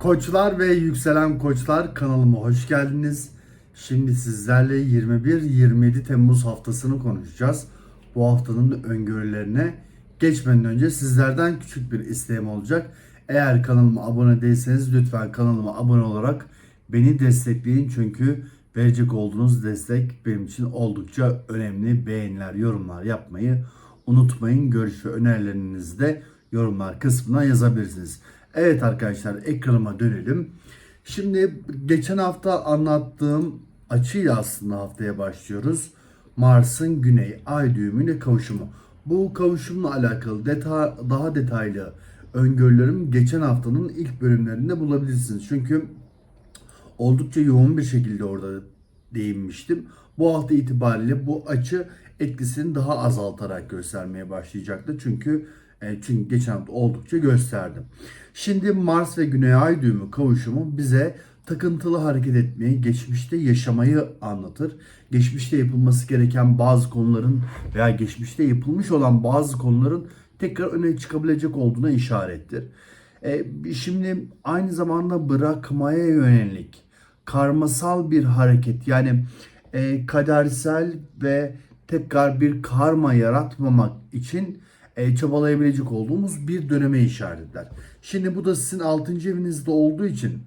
Koçlar ve yükselen koçlar kanalıma hoş geldiniz. Şimdi sizlerle 21-27 Temmuz haftasını konuşacağız. Bu haftanın öngörülerine geçmeden önce sizlerden küçük bir isteğim olacak. Eğer kanalıma abone değilseniz lütfen kanalıma abone olarak beni destekleyin. Çünkü verecek olduğunuz destek benim için oldukça önemli. Beğeniler, yorumlar yapmayı unutmayın. Görüş ve önerilerinizi de yorumlar kısmına yazabilirsiniz. Evet arkadaşlar ekranıma dönelim. Şimdi geçen hafta anlattığım açıyla aslında haftaya başlıyoruz. Mars'ın güney ay düğümüyle kavuşumu. Bu kavuşumla alakalı deta daha detaylı öngörülerim geçen haftanın ilk bölümlerinde bulabilirsiniz. Çünkü oldukça yoğun bir şekilde orada değinmiştim. Bu hafta itibariyle bu açı etkisini daha azaltarak göstermeye başlayacaktı. Çünkü çünkü geçen hafta oldukça gösterdim. Şimdi Mars ve Güney Ay düğümü kavuşumu bize takıntılı hareket etmeyi, geçmişte yaşamayı anlatır. Geçmişte yapılması gereken bazı konuların veya geçmişte yapılmış olan bazı konuların tekrar öne çıkabilecek olduğuna işarettir. E, şimdi aynı zamanda bırakmaya yönelik karmasal bir hareket yani e, kadersel ve tekrar bir karma yaratmamak için e, çabalayabilecek olduğumuz bir döneme işaret eder. Şimdi bu da sizin 6. evinizde olduğu için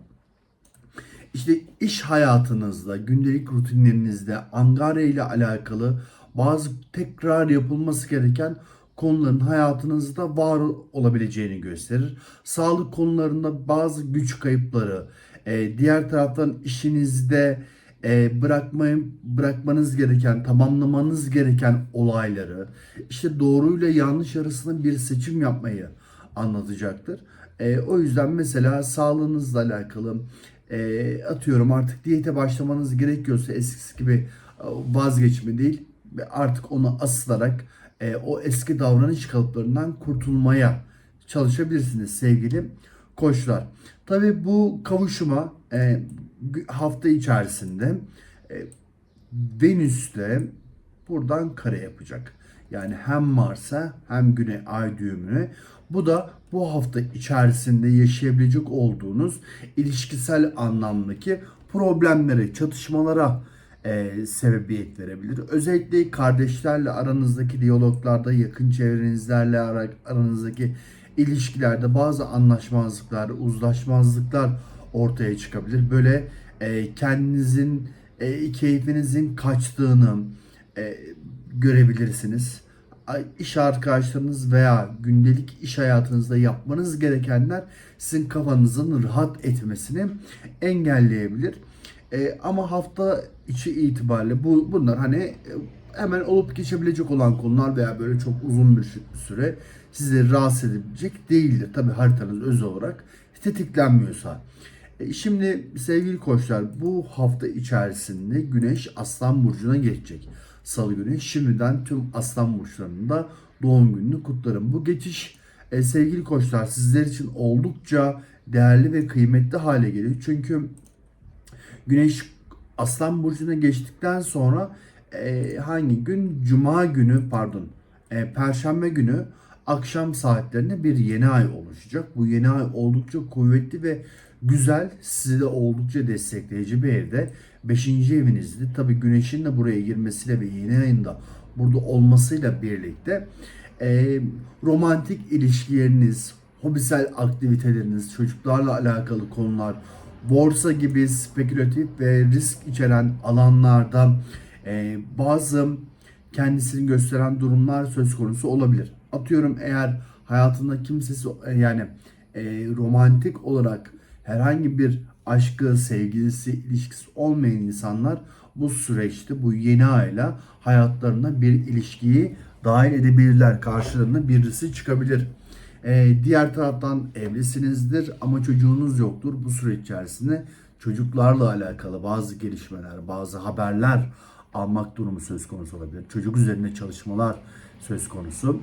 işte iş hayatınızda, gündelik rutinlerinizde Angarya ile alakalı bazı tekrar yapılması gereken konuların hayatınızda var olabileceğini gösterir. Sağlık konularında bazı güç kayıpları, e, diğer taraftan işinizde e, bırakmayın bırakmanız gereken, tamamlamanız gereken olayları, işte doğruyla yanlış arasında bir seçim yapmayı anlatacaktır. E, o yüzden mesela sağlığınızla alakalı e, atıyorum artık diyete başlamanız gerekiyorsa eskisi gibi e, vazgeçme değil artık onu asılarak e, o eski davranış kalıplarından kurtulmaya çalışabilirsiniz sevgili koçlar. Tabi bu kavuşuma e, hafta içerisinde e, Venüs'te buradan kare yapacak. Yani hem Mars'a hem Güney Ay düğümüne. Bu da bu hafta içerisinde yaşayabilecek olduğunuz ilişkisel anlamdaki problemlere, çatışmalara e, sebebiyet verebilir. Özellikle kardeşlerle aranızdaki diyaloglarda, yakın çevrenizlerle ara- aranızdaki ilişkilerde bazı anlaşmazlıklar, uzlaşmazlıklar ortaya çıkabilir. Böyle e, kendinizin e, keyfinizin kaçtığını e, görebilirsiniz. İş arkadaşlarınız veya gündelik iş hayatınızda yapmanız gerekenler sizin kafanızın rahat etmesini engelleyebilir. E, ama hafta içi itibariyle bu bunlar hani e, hemen olup geçebilecek olan konular veya böyle çok uzun bir sü- süre sizi rahatsız edebilecek değildir. Tabi haritanız özel olarak tetiklenmiyorsa. E, Şimdi sevgili koçlar bu hafta içerisinde Güneş Aslan Burcu'na geçecek. Salı günü şimdiden tüm Aslan Burçlarının doğum gününü kutlarım. Bu geçiş e, sevgili koçlar sizler için oldukça değerli ve kıymetli hale geliyor. Çünkü Güneş Aslan Burcu'na geçtikten sonra e, hangi gün? Cuma günü pardon e, Perşembe günü akşam saatlerinde bir yeni ay oluşacak. Bu yeni ay oldukça kuvvetli ve güzel. Sizi de oldukça destekleyici bir evde. Beşinci evinizde tabi güneşin de buraya girmesiyle ve yeni ayın da burada olmasıyla birlikte e, romantik ilişkileriniz, hobisel aktiviteleriniz, çocuklarla alakalı konular, borsa gibi spekülatif ve risk içeren alanlarda e, bazı kendisini gösteren durumlar söz konusu olabilir. Atıyorum eğer hayatında kimsesi yani e, romantik olarak herhangi bir aşkı, sevgilisi, ilişkisi olmayan insanlar bu süreçte bu yeni ayla hayatlarına bir ilişkiyi dahil edebilirler. Karşılarına birisi çıkabilir. Ee, diğer taraftan evlisinizdir ama çocuğunuz yoktur. Bu süreç içerisinde çocuklarla alakalı bazı gelişmeler, bazı haberler almak durumu söz konusu olabilir. Çocuk üzerine çalışmalar söz konusu.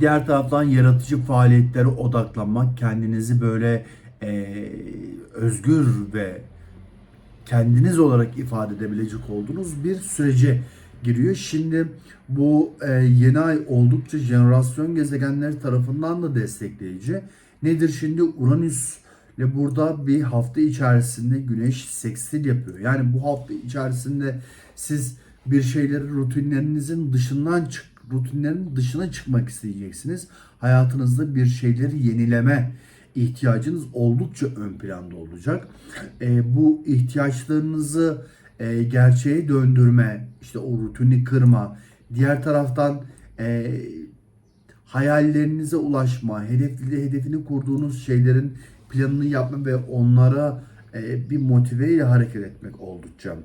Diğer taraftan yaratıcı faaliyetlere odaklanmak, kendinizi böyle e, özgür ve kendiniz olarak ifade edebilecek olduğunuz bir sürece giriyor. Şimdi bu e, yeni ay oldukça jenerasyon gezegenleri tarafından da destekleyici. Nedir şimdi Uranüs Ve burada bir hafta içerisinde güneş sekstil yapıyor. Yani bu hafta içerisinde siz bir şeyleri rutinlerinizin dışından çık rutinlerin dışına çıkmak isteyeceksiniz. Hayatınızda bir şeyleri yenileme ihtiyacınız oldukça ön planda olacak. E, bu ihtiyaçlarınızı e, gerçeğe döndürme, işte o rutini kırma, diğer taraftan e, hayallerinize ulaşma, hedefli hedefini kurduğunuz şeylerin planını yapma ve onlara e, bir motive ile hareket etmek oldukça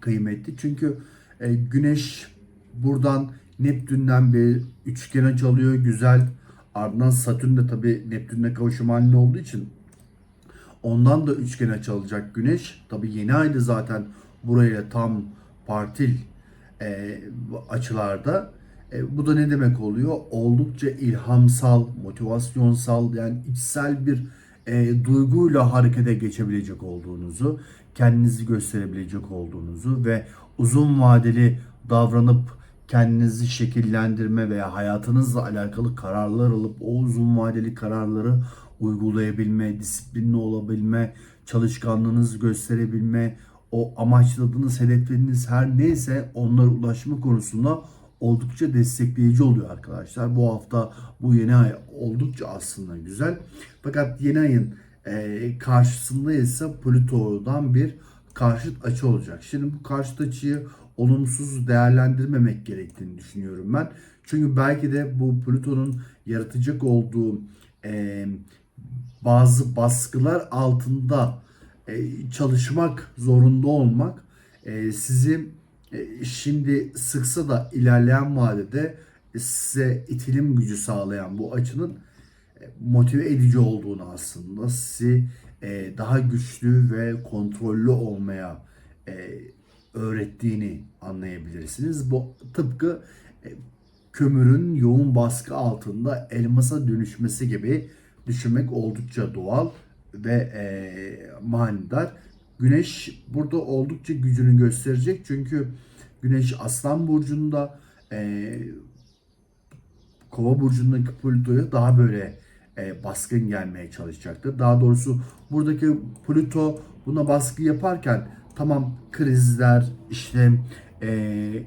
kıymetli. Çünkü e, Güneş buradan Neptün'den bir üçgen açı alıyor. Güzel. Ardından Satürn de tabii Neptün'le kavuşum halinde olduğu için ondan da üçgen açı alacak Güneş. Tabii yeni ayda zaten buraya tam partil e, açılarda. E, bu da ne demek oluyor? Oldukça ilhamsal, motivasyonsal yani içsel bir e, duyguyla harekete geçebilecek olduğunuzu, kendinizi gösterebilecek olduğunuzu ve uzun vadeli davranıp kendinizi şekillendirme veya hayatınızla alakalı kararlar alıp o uzun vadeli kararları uygulayabilme, disiplinli olabilme, çalışkanlığınızı gösterebilme, o amaçladığınız hedefleriniz her neyse onlara ulaşma konusunda oldukça destekleyici oluyor arkadaşlar. Bu hafta bu yeni ay oldukça aslında güzel. Fakat yeni ayın e, karşısında ise Plüto'dan bir karşıt açı olacak. Şimdi bu karşıt açıyı olumsuz değerlendirmemek gerektiğini düşünüyorum ben. Çünkü belki de bu Plüton'un yaratacak olduğu e, bazı baskılar altında e, çalışmak zorunda olmak e, sizi e, şimdi sıksa da ilerleyen vadede size itilim gücü sağlayan bu açının e, motive edici olduğunu aslında sizi e, daha güçlü ve kontrollü olmaya e, öğrettiğini anlayabilirsiniz. Bu tıpkı e, kömürün yoğun baskı altında elmasa dönüşmesi gibi düşünmek oldukça doğal ve e, manidar. Güneş burada oldukça gücünü gösterecek çünkü Güneş Aslan Burcu'nda e, Kova Burcu'ndaki Plüto'ya daha böyle e, baskın gelmeye çalışacaktır. Daha doğrusu buradaki Plüto buna baskı yaparken tamam krizler işte e,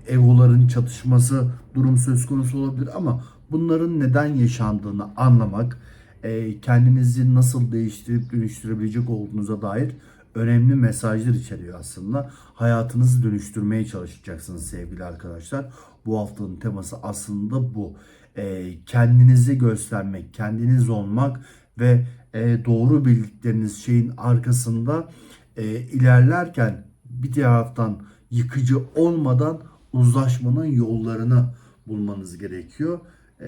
egoların çatışması durum söz konusu olabilir ama bunların neden yaşandığını anlamak e, kendinizi nasıl değiştirip dönüştürebilecek olduğunuza dair önemli mesajlar içeriyor aslında. Hayatınızı dönüştürmeye çalışacaksınız sevgili arkadaşlar. Bu haftanın teması aslında bu. E, kendinizi göstermek, kendiniz olmak ve e, doğru bildikleriniz şeyin arkasında e, ilerlerken bir taraftan yıkıcı olmadan uzlaşmanın yollarını bulmanız gerekiyor. E,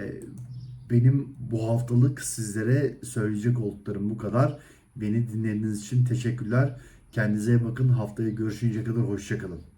benim bu haftalık sizlere söyleyecek olduklarım bu kadar. Beni dinlediğiniz için teşekkürler. Kendinize bakın. Haftaya görüşünceye kadar hoşçakalın.